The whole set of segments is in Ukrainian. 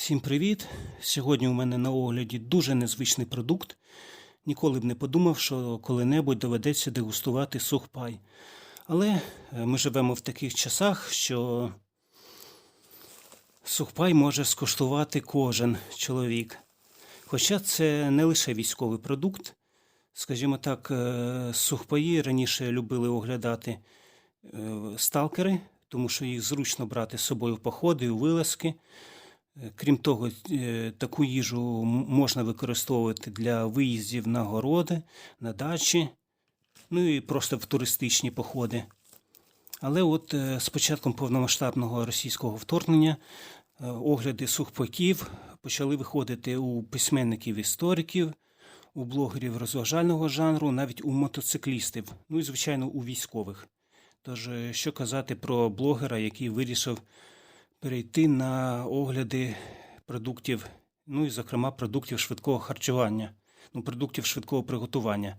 Всім привіт! Сьогодні у мене на огляді дуже незвичний продукт. Ніколи б не подумав, що коли-небудь доведеться дегустувати сухпай. Але е, ми живемо в таких часах, що сухпай може скуштувати кожен чоловік. Хоча це не лише військовий продукт. Скажімо так, е, сухпаї раніше любили оглядати е, сталкери, тому що їх зручно брати з собою в походи, у вилазки. Е, Крім того, е, таку їжу можна використовувати для виїздів на городи, на дачі, ну і просто в туристичні походи. Але от е, з початком повномасштабного російського вторгнення огляди сухпайків почали виходити у письменників-істориків, у блогерів розважального жанру, навіть у мотоциклістів, ну і, звичайно, у військових. Тож, що казати про блогера, який вирішив перейти на огляди продуктів, ну і, зокрема, продуктів швидкого харчування, ну, продуктів швидкого приготування.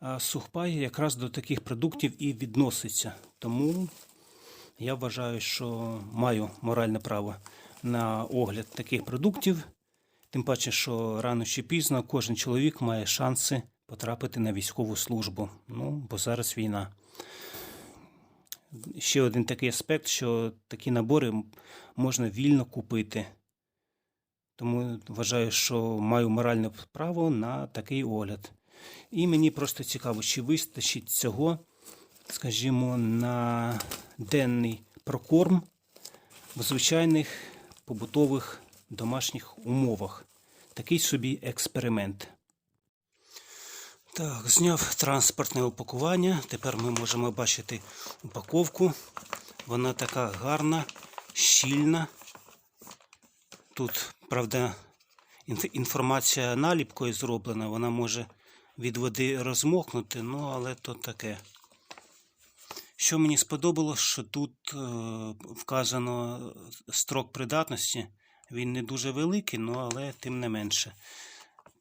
А сухпай якраз до таких продуктів і відноситься. Тому я вважаю, що маю моральне право на огляд таких продуктів. Тим паче, що рано чи пізно кожен чоловік має шанси потрапити на військову службу. Ну, бо зараз війна ще один такий аспект, що такі набори можна вільно купити. Тому вважаю, що маю моральне право на такий огляд. І мені просто цікаво, чи вистачить цього, скажімо, на денний прокорм в звичайних побутових домашніх умовах. Такий собі експеримент. Так, зняв транспортне упакування. Тепер ми можемо бачити упаковку. Вона така гарна, щільна. Тут, правда, інформація наліпкою зроблена, вона може від води розмокнути, ну але то таке. Що мені сподобалось, що тут е, вказано строк придатності. Він не дуже великий, ну але тим не менше.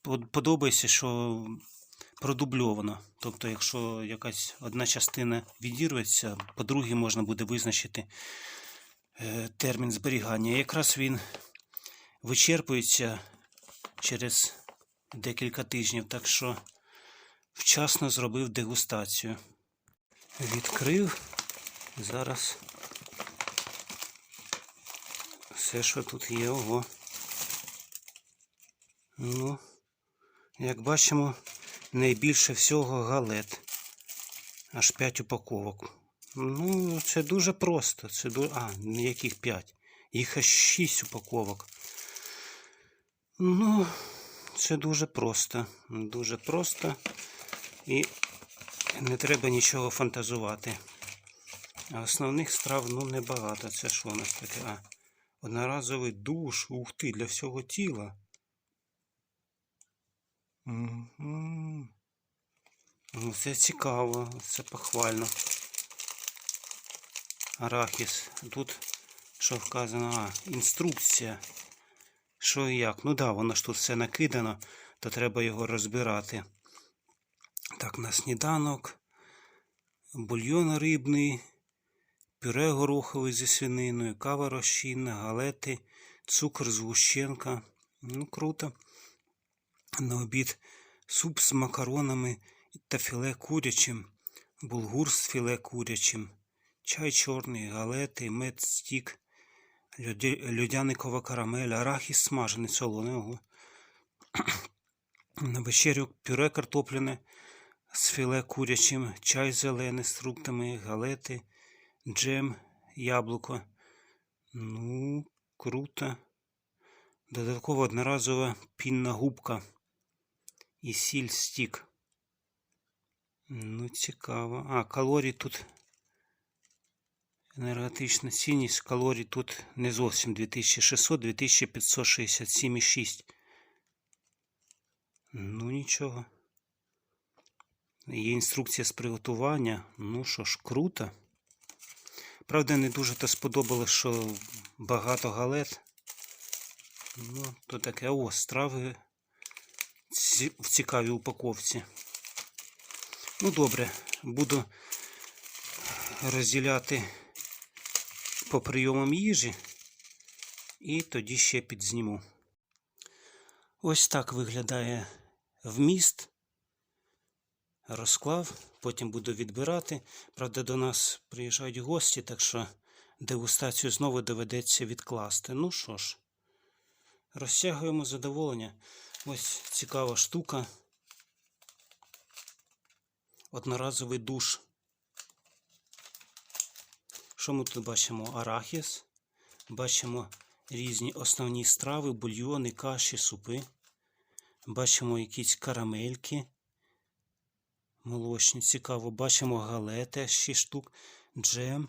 Под- Подобається, що продубльовано. Тобто, якщо якась одна частина відірветься, по другій можна буде визначити е, термін зберігання. Якраз він вичерпується через декілька тижнів, так що вчасно зробив дегустацію. Відкрив. Зараз все, що тут є, ого. Ну, як бачимо, найбільше всього галет. Аж 5 упаковок. Ну, це дуже просто. Це ду... А, ніяких 5. Їх аж 6 упаковок. Ну, це дуже просто. Дуже просто. І не треба нічого фантазувати. А основних страв ну небагато. Це що у нас таке? А, одноразовий душ, ух ти, для всього тіла. Мгм. Ну, це цікаво, це похвально. Арахіс. Тут що вказано? А, інструкція. Що і як? Ну да, воно ж тут все накидано, то треба його розбирати. Так, на сніданок, бульйон рибний, пюре горохове зі свининою, кава розчинна, галети, цукор, згущенка. Ну, круто. На обід суп з макаронами та філе курячим, булгур з філе курячим, чай чорний, галети, мед стік, людяникова карамель, арахіс смажений солоного. На вечерю пюре картопляне з філе курячим, чай зелений з фруктами, галети, джем, яблуко. Ну, круто. Додаткова одноразова пінна губка і сіль стік. Ну, цікаво. А, калорій тут. Енергетична цінність калорій тут не зовсім 2600, 2567,6. Ну, нічого. Є інструкція з приготування. Ну що ж, круто. Правда, не дуже то сподобалось, що багато галет. Ну, то таке о, страви в цікавій упаковці. Ну, добре, буду розділяти по прийомам їжі. і тоді ще підзніму. Ось так виглядає вміст. Розклав, потім буду відбирати. Правда, до нас приїжджають гості, так що дегустацію знову доведеться відкласти. Ну що ж, розтягуємо задоволення. Ось цікава штука. Одноразовий душ. Що ми тут бачимо? Арахіс. Бачимо різні основні страви, бульйони, каші, супи. Бачимо якісь карамельки. Молочні, цікаво. Бачимо галети 6 штук, джем.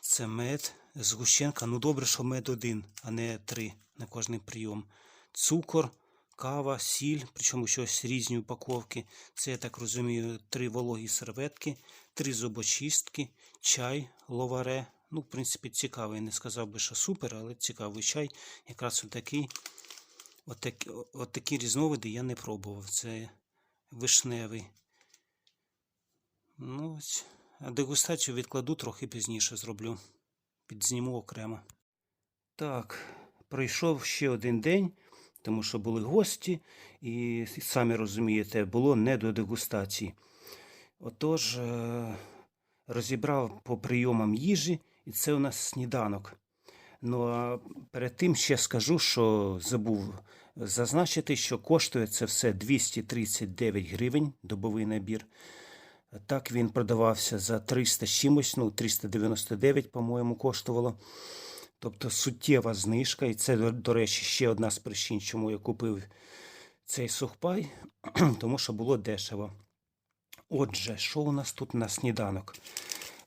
Це мед, згущенка. Ну добре, що мед один, а не три на кожний прийом. Цукор, кава, сіль, причому щось різні упаковки. Це, я так розумію, три вологі серветки, три зубочистки, чай, ловаре. Ну, в принципі, цікавий. Не сказав би, що супер, але цікавий чай. Якраз отакий. Отак, от такі різновиди я не пробував. Це вишневий. Ну. Дегустацію відкладу трохи пізніше зроблю. Підзніму окремо. Так, пройшов ще один день, тому що були гості, і самі розумієте, було не до дегустації. Отож, е, розібрав по прийомам їжі, і це у нас сніданок. Ну а перед тим ще скажу, що забув зазначити, що коштує це все 239 гривень, добовий набір. Так він продавався за 300 з чимось, ну 399, по-моєму, коштувало. Тобто суттєва знижка, і це, до, речі, ще одна з причин, чому я купив цей сухпай, тому що було дешево. Отже, що у нас тут на сніданок?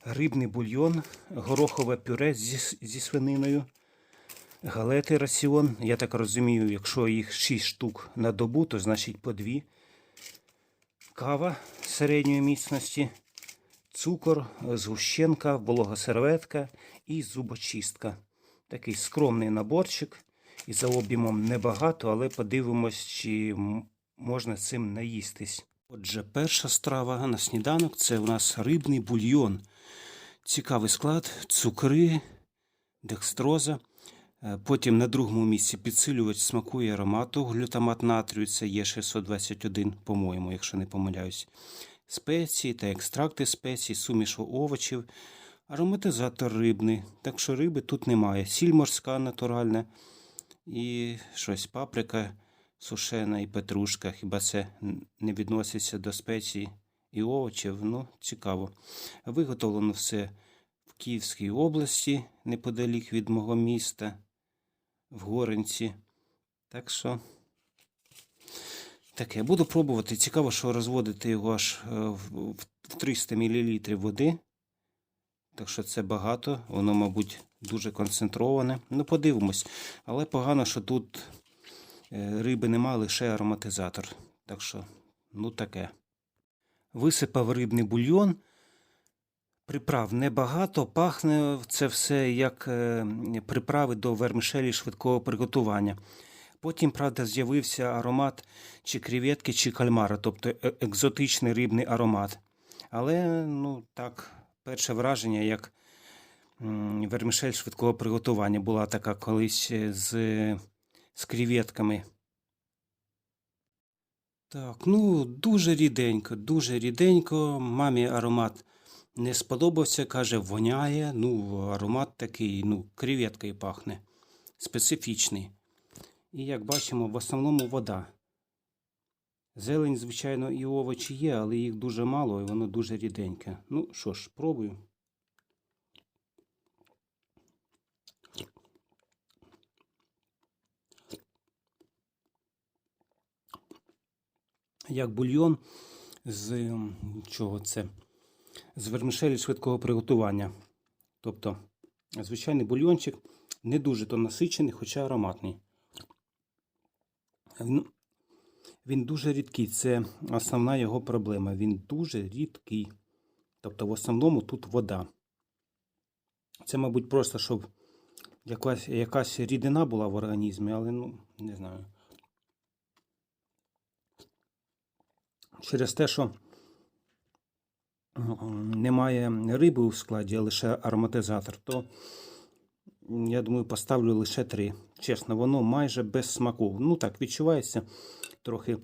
Рибний бульйон, горохове пюре зі, зі свининою, галети раціон. Я так розумію, якщо їх 6 штук на добу, то значить по 2. Кава середньої міцності, цукор, згущенка, волога серветка і зубочистка. Такий скромний наборчик. І за об'ємом небагато, але подивимось, чи можна цим наїстись. Отже, перша страва на сніданок це у нас рибний бульйон. Цікавий склад, цукри, декстроза. Е, Потім на другому місці підсилювач смаку і аромату. Глютамат натрію це є 621, по-моєму, якщо не помиляюсь. Спеції та екстракти спецій, суміш овочів, ароматизатор рибний. Так що риби тут немає. Сіль морська натуральна і щось паприка сушена і петрушка. Хіба це не відноситься до спецій і овочів? Ну, цікаво. Виготовлено все в Київській області, неподалік від мого міста, в Горенці. Так що таке. Буду пробувати. Цікаво, що розводити його аж е, в 300 мл води. Так що це багато, воно, мабуть, дуже концентроване. Ну, подивимось. Але погано, що тут е, риби нема, лише ароматизатор. Так що, ну таке. Висипав рибний бульйон. Приправ небагато, пахне це все як е, приправи до вермишелі швидкого приготування. Потім, правда, з'явився аромат чи креветки, чи кальмара, тобто е- екзотичний рибний аромат. Але, ну так, перше враження, як м, вермишель швидкого приготування була така колись е, з, з креветками. Так, ну дуже ріденько, дуже ріденько. Мамі аромат не сподобався, каже, воняє. Ну, аромат такий, ну, креветкою пахне. Специфічний. І як бачимо, в основному вода. Зелень, звичайно, і овочі є, але їх дуже мало і воно дуже ріденьке. Ну що ж, пробую. Як бульйон з чого це? З вермишелі швидкого приготування. Тобто, звичайний бульйончик не дуже то насичений, хоча ароматний. Він, дуже рідкий, це основна його проблема. Він дуже рідкий. Тобто, в основному тут вода. Це, мабуть, просто, щоб якась, якась рідина була в організмі, але ну, не знаю. Через те, що немає риби у складі, а лише ароматизатор, то я думаю, поставлю лише 3. Чесно, воно майже без смаку. Ну так, відчувається трохи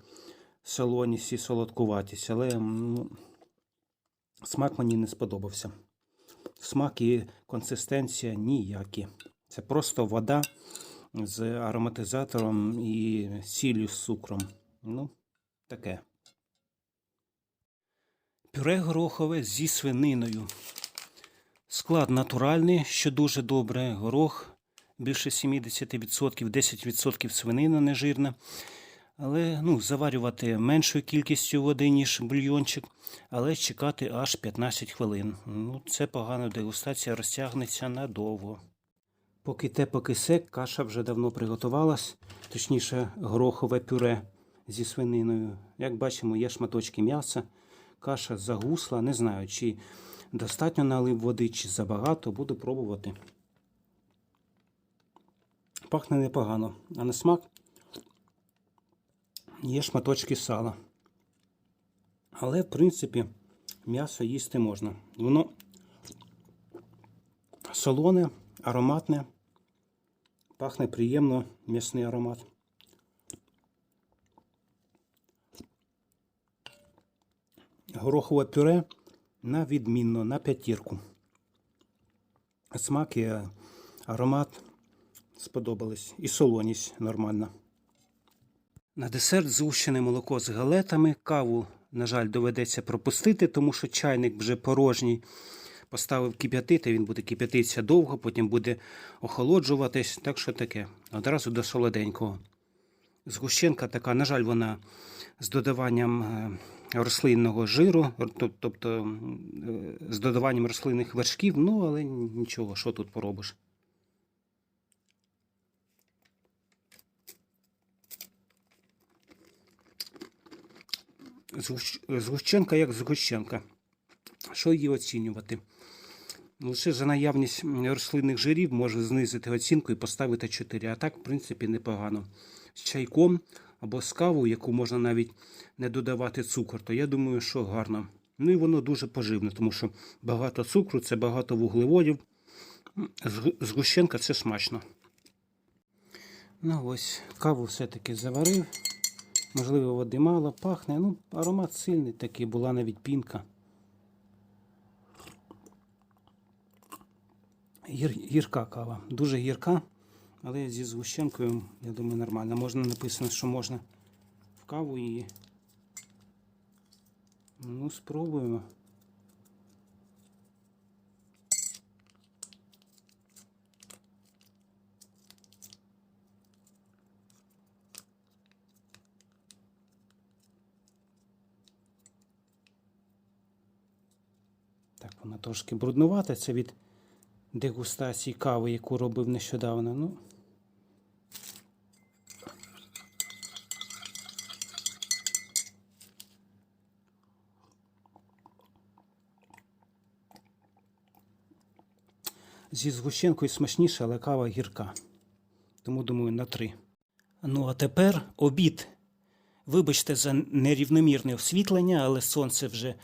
солоність і солодкуватість, але ну, смак мені не сподобався. Смак і консистенція ніякі. Це просто вода з ароматизатором і сіллю з цукром. Ну, таке. Пюре горохове зі свининою. Склад натуральний, що дуже добре. Горох більше 70%, 10% свинина нежирна. Але ну, заварювати меншою кількістю води, ніж бульйончик, але чекати аж 15 хвилин. Ну, це погано, дегустація розтягнеться надовго. Поки те, поки сек, каша вже давно приготувалась, точніше, горохове пюре зі свининою. Як бачимо, є шматочки м'яса, каша загусла. Не знаю, чи достатньо налив води, чи забагато, буду пробувати. Пахне непогано, а на смак є шматочки сала. Але, в принципі, м'ясо їсти можна. Воно солоне, ароматне, пахне приємно м'ясний аромат. Горохове пюре на відмінно, на п'ятірку. Смак і аромат сподобались. І солоність нормальна. На десерт згущене молоко з галетами. Каву, на жаль, доведеться пропустити, тому що чайник вже порожній. Поставив кип'ятити, він буде кип'ятитися довго, потім буде охолоджуватись. Так що таке. Одразу до солоденького. Згущенка така, на жаль, вона з додаванням е, рослинного жиру, тобто е, з додаванням рослинних вершків, ну але нічого, що тут поробиш. Згущенка як згущенка. Що її оцінювати? Лише за наявність рослинних жирів може знизити оцінку і поставити 4. А так, в принципі, непогано. З чайком або з кавою, яку можна навіть не додавати цукор, то я думаю, що гарно. Ну і воно дуже поживне, тому що багато цукру це багато вуглеводів. Згущенка це смачно. Ну ось, каву все-таки заварив. Можливо, води мало, пахне. Ну, аромат сильний такий, була навіть пінка. Гір, гірка кава, дуже гірка, але зі згущенкою, я думаю, нормально. Можна написано, що можна в каву її. Ну, спробуємо. Так, вона трошки бруднувата. Це від дегустації кави, яку робив нещодавно. Ну, зі згущенкою смачніше, але кава гірка. Тому думаю на три. Ну, а тепер обід. Вибачте за нерівномірне освітлення, але сонце вже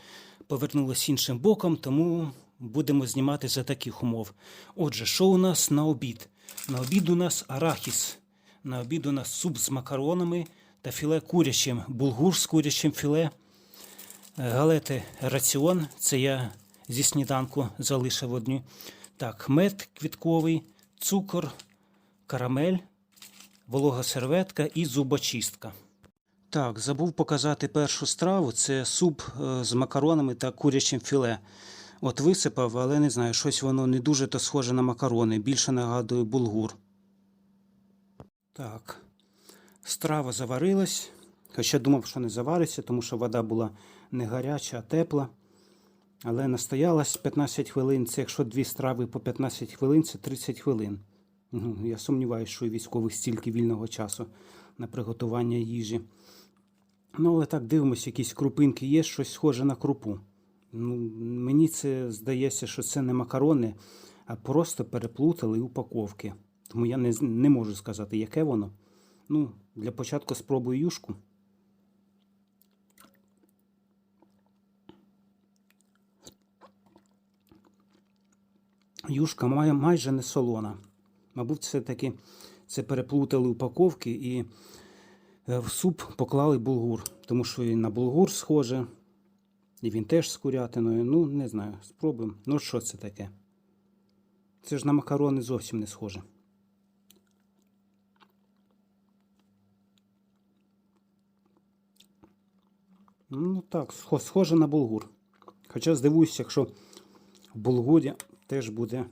повернулося іншим боком, тому будемо знімати за таких умов. Отже, що у нас на обід? На обід у нас арахіс. На обід у нас суп з макаронами та філе курячим, булгур з курячим філе, е, галети раціон. Це я зі сніданку залишив одні. Так, мед квітковий, цукор, карамель, волога серветка і зубочистка. Так, забув показати першу страву. Це суп е, з макаронами та курячим філе. От висипав, але не знаю, щось воно не дуже то схоже на макарони, більше нагадує булгур. Так, страва заварилась. Хоча думав, що не завариться, тому що вода була не гаряча, а тепла. Але настоялась 15 хвилин. Це якщо дві страви по 15 хвилин, це 30 хвилин. Я сумніваюся, що у військових стільки вільного часу на приготування їжі. Ну, але так дивимося, якісь крупинки є, щось схоже на крупу. Ну, мені це здається, що це не макарони, а просто переплутали упаковки. Тому я не, не можу сказати, яке воно. Ну, для початку спробую юшку. Юшка має майже не солона. Мабуть, все-таки це переплутали упаковки і в суп поклали булгур, тому що і на булгур схоже, і він теж з курятиною. Ну, не знаю, спробуємо. Ну, що це таке? Це ж на макарони зовсім не схоже. Ну так, схоже на булгур. Хоча здивуюся, якщо в булгурі теж буде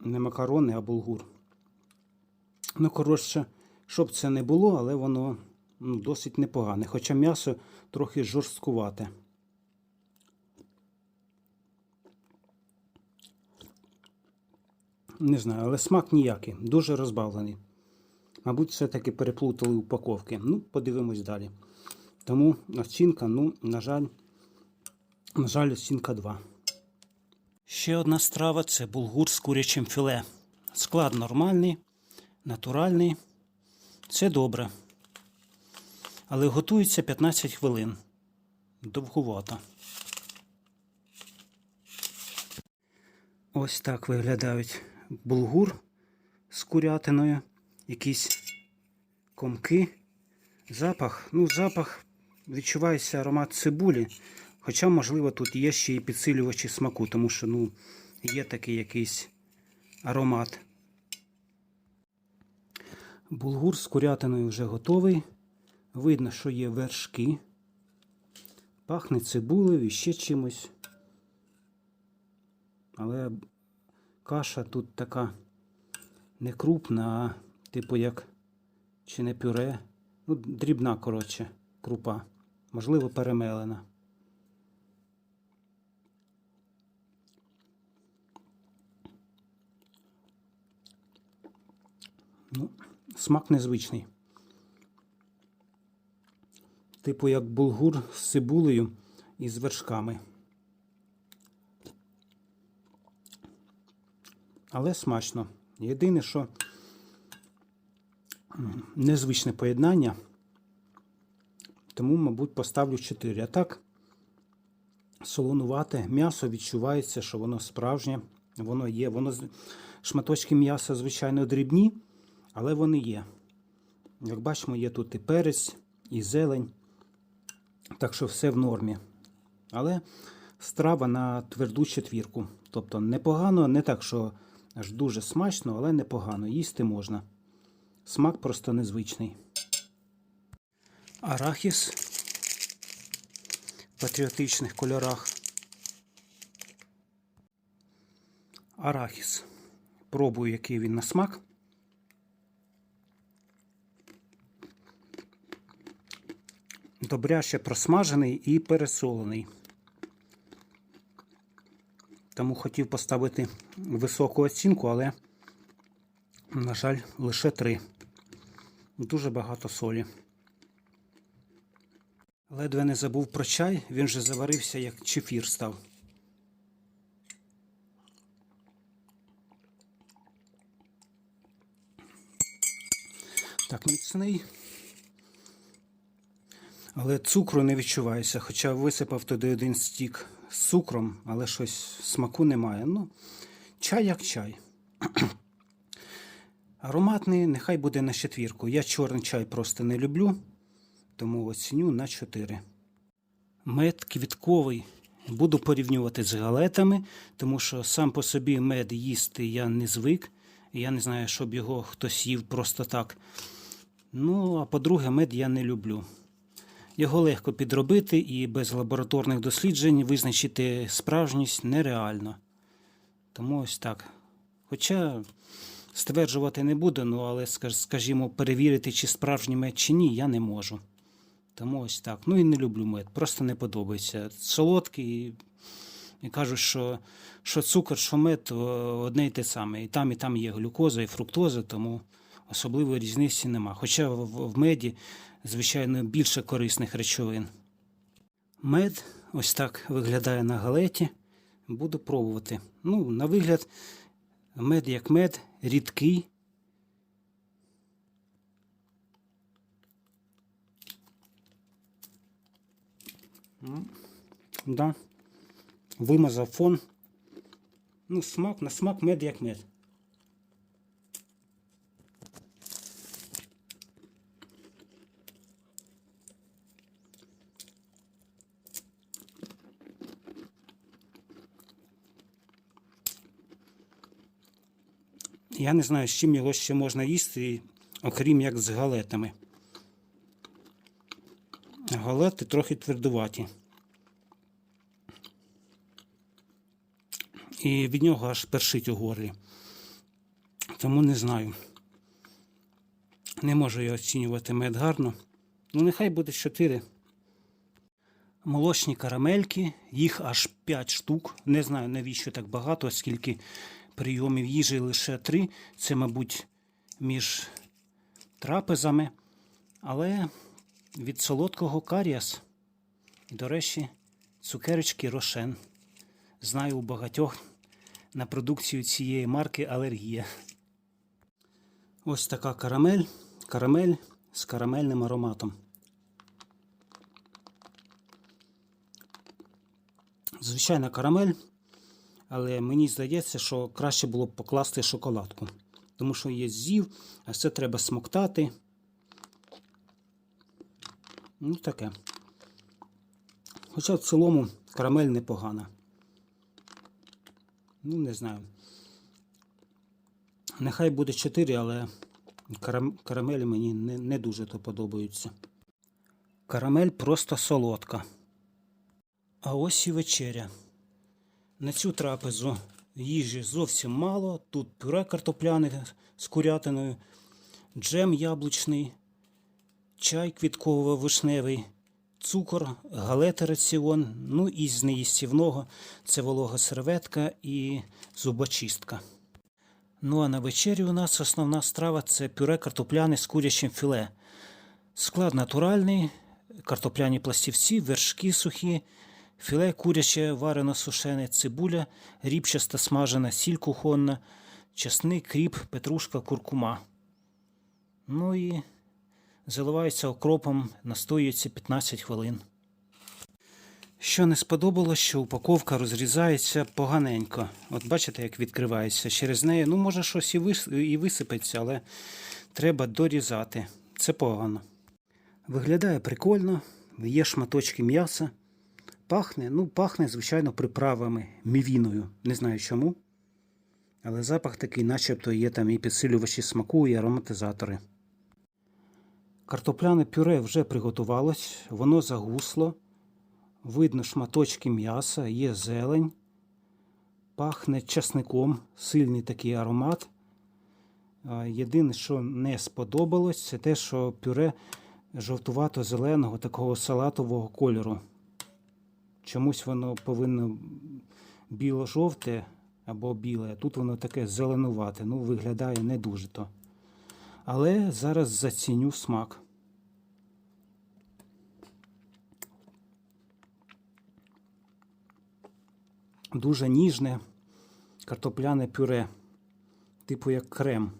не макарони, а булгур. Ну, коротше, щоб це не було, але воно ну, досить непогане. Хоча м'ясо трохи жорсткувате. Не знаю, але смак ніякий, дуже розбавлений. Мабуть, все-таки переплутали упаковки. Ну, подивимось далі. Тому оцінка, ну, на жаль, на жаль, оцінка 2. Ще одна страва це булгур з курячим філе. Склад нормальний, натуральний. Це добре. Але готується 15 хвилин. Довгувато. Ось так виглядають булгур з курятиною, якісь комки. Запах, ну, запах відчувається аромат цибулі. Хоча, можливо, тут є ще і підсилювачі смаку, тому що ну, є такий якийсь аромат. Булгур з курятиною вже готовий. Видно, що є вершки. Пахне цибулею і ще чимось. Але каша тут така не крупна, а типу як чи не пюре. Ну, дрібна, коротше, крупа. Можливо, перемелена. Ну, смак незвичний. Типу як булгур з цибулею і з вершками. Але смачно. Єдине, що незвичне поєднання, тому, мабуть, поставлю 4. А так, солонувате м'ясо відчувається, що воно справжнє, воно є. Воно шматочки м'яса, звичайно, дрібні, але вони є. Як бачимо, є тут і перець, і зелень. Так що все в нормі. Але страва на тверду четвірку. Тобто непогано, не так, що аж дуже смачно, але непогано. Їсти можна. Смак просто незвичний. Арахіс в патріотичних кольорах. Арахіс. Пробую, який він на смак. Добряще просмажений і пересолений. Тому хотів поставити високу оцінку, але, на жаль, лише 3. Дуже багато солі. Ледве не забув про чай, він вже заварився, як чефір став. Так, міцний. Але цукру не відчувається, хоча висипав туди один стік з цукром, але щось смаку немає. Ну, чай як чай. Ароматний, нехай буде на четвірку. Я чорний чай просто не люблю, тому оціню на 4. Мед квітковий. Буду порівнювати з галетами, тому що сам по собі мед їсти я не звик. Я не знаю, щоб його хтось їв просто так. Ну, а по-друге, мед я не люблю. Його легко підробити і без лабораторних досліджень визначити справжність нереально. Тому ось так. Хоча стверджувати не буду, ну але, скажімо, перевірити, чи справжній мед, чи ні, я не можу. Тому ось так. Ну і не люблю мед, просто не подобається. Солодкий. І кажуть, що, що цукор, що мед одне й те саме. І там, і там є глюкоза, і фруктоза, тому особливої різниці нема. Хоча в, в меді, звичайно, більше корисних речовин. Мед ось так виглядає на галеті. Буду пробувати. Ну, на вигляд, мед як мед, рідкий. Да. Вимазав фон. Ну, смак, на смак мед як мед. Я не знаю, з чим його ще можна їсти, окрім як з галетами. Галети трохи твердуваті. І від нього аж першить у горлі. Тому не знаю. Не можу я оцінювати мед гарно. Ну, нехай буде 4. Молочні карамельки, їх аж 5 штук. Не знаю, навіщо так багато, оскільки прийомів їжі лише 3. Це, мабуть, між трапезами. Але від солодкого каріас. До речі, цукерочки рошен. Знаю у багатьох на продукцію цієї марки алергія. Ось така карамель. Карамель з карамельним ароматом. Звичайна карамель, але мені здається, що краще було б покласти шоколадку. Тому що є зів, а це треба смоктати. Ну, таке. Хоча в цілому карамель непогана. Ну, не знаю. Нехай буде 4, але карам... карамелі мені не, не дуже то подобаються. Карамель просто солодка. А ось і вечеря. На цю трапезу їжі зовсім мало. Тут пюре картопляне з курятиною, джем яблучний, чай квітково-вишневий, цукор, галети раціон, ну і з неїстівного це волога серветка і зубочистка. Ну а на вечері у нас основна страва це пюре картопляне з курячим філе. Склад натуральний, картопляні пластівці, вершки сухі, філе куряче варено сушене, цибуля, ріпчаста смажена, сіль кухонна, чесник, кріп, петрушка, куркума. Ну і заливається окропом, настоюється 15 хвилин. Що не сподобалось, що упаковка розрізається поганенько. От бачите, як відкривається. Через неї, ну, може, щось і висипеться, але треба дорізати. Це погано. Виглядає прикольно, є шматочки м'яса. Пахне, ну, пахне, звичайно, приправами, мівіною. Не знаю чому. Але запах такий, начебто є там і підсилювачі смаку, і ароматизатори. Картопляне пюре вже приготувалось, воно загусло. Видно шматочки м'яса, є зелень, пахне часником, сильний такий аромат. Єдине, що не сподобалось, це те, що пюре жовтувато-зеленого, такого салатового кольору. Чомусь воно повинно біло-жовте або біле, тут воно таке зеленувате. Ну, виглядає не дуже то. Але зараз заціню смак. Дуже ніжне картопляне пюре, типу як крем.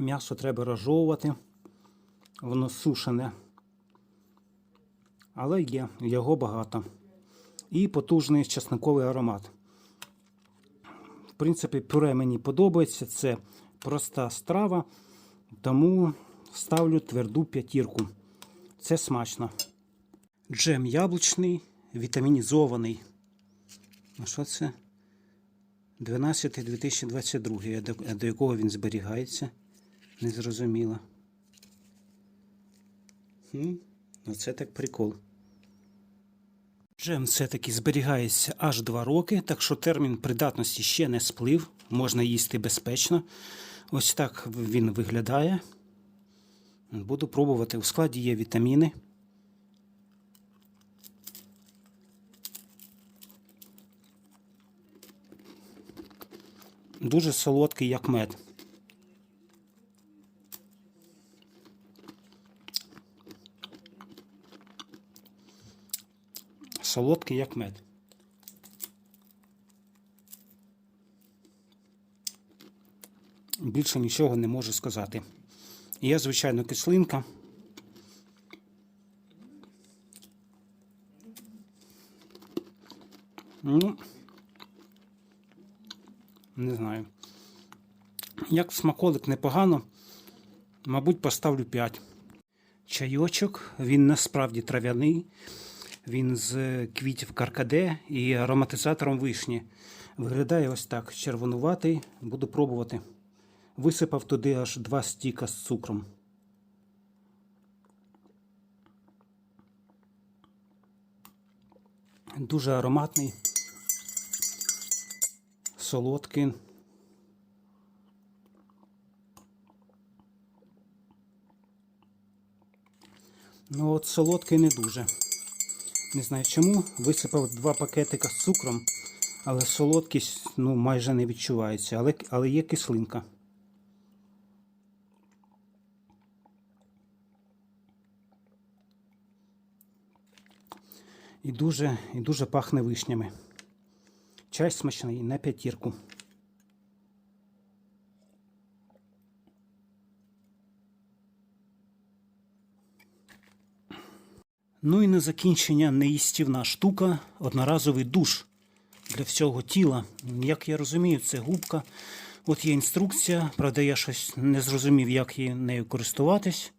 М'ясо треба розжовувати, воно сушене, але є, його багато. І потужний часниковий аромат. В принципі, пюре мені подобається, це проста страва, тому ставлю тверду п'ятірку. Це смачно. Джем яблучний, вітамінізований. А що це? 12-2022. А до, до якого він зберігається? Незрозуміло. Хм, Оце так прикол. Джем все-таки зберігається аж 2 роки, так що термін придатності ще не сплив, можна їсти безпечно. Ось так він виглядає. Буду пробувати. У складі є вітаміни. Дуже солодкий, як мед. Солодкий, як мед. Більше нічого не можу сказати. Є, звичайно, кислинка. Ну, не знаю. Як смаколик непогано, мабуть, поставлю 5. Чайочок, він насправді трав'яний. Він з квітів каркаде і ароматизатором вишні. Виглядає ось так. Червонуватий. Буду пробувати. Висипав туди аж два стіка з цукром. Дуже ароматний, солодкий. Ну от солодкий не дуже. Не знаю чому. Висипав два пакетика з цукром, але солодкість ну, майже не відчувається, але, але є кислинка. І дуже, і дуже пахне вишнями. Чай смачний на п'ятірку. Ну і на закінчення неїстівна штука, одноразовий душ для всього тіла. Як я розумію, це губка. От є інструкція, правда, я щось не зрозумів, як її нею користуватись.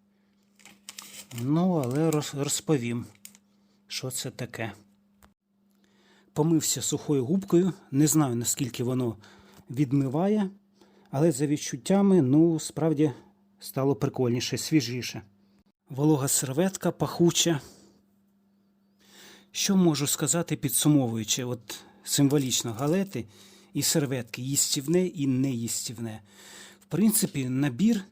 Ну, але розповім, що це таке. Помився сухою губкою, не знаю, наскільки воно відмиває, але за відчуттями, ну, справді стало прикольніше, свіжіше. Волога серветка пахуча. Що можу сказати, підсумовуючи, от символічно галети і серветки, їстівне і неїстівне. В принципі, набір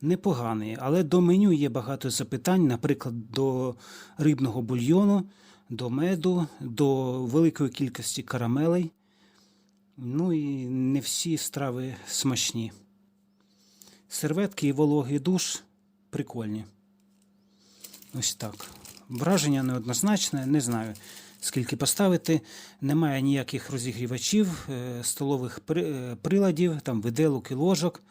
непоганий, але до меню є багато запитань, наприклад, до рибного бульйону, до меду, до великої кількості карамелей. Ну і не всі страви смачні. Серветки і вологий душ прикольні. Ось так. Враження неоднозначне, не знаю скільки поставити. Немає ніяких розігрівачів, е, столових е, приладів, там виделок і ложок.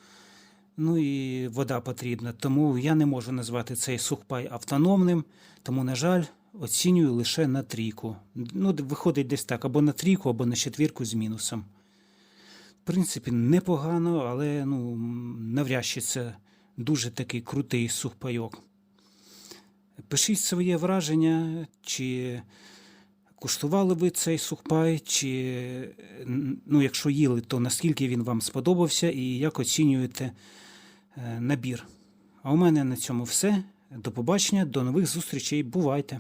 Ну і вода потрібна. Тому я не можу назвати цей сухпай автономним, тому, на жаль, оцінюю лише на трійку. Ну, виходить десь так, або на трійку, або на четвірку з мінусом. В принципі, непогано, але ну, навряд чи це дуже такий крутий сухпайок. Пишіть своє враження, чи куштували ви цей сухпай, чи ну, якщо їли, то наскільки він вам сподобався і як оцінюєте е, набір. А у мене на цьому все. До побачення, до нових зустрічей. Бувайте!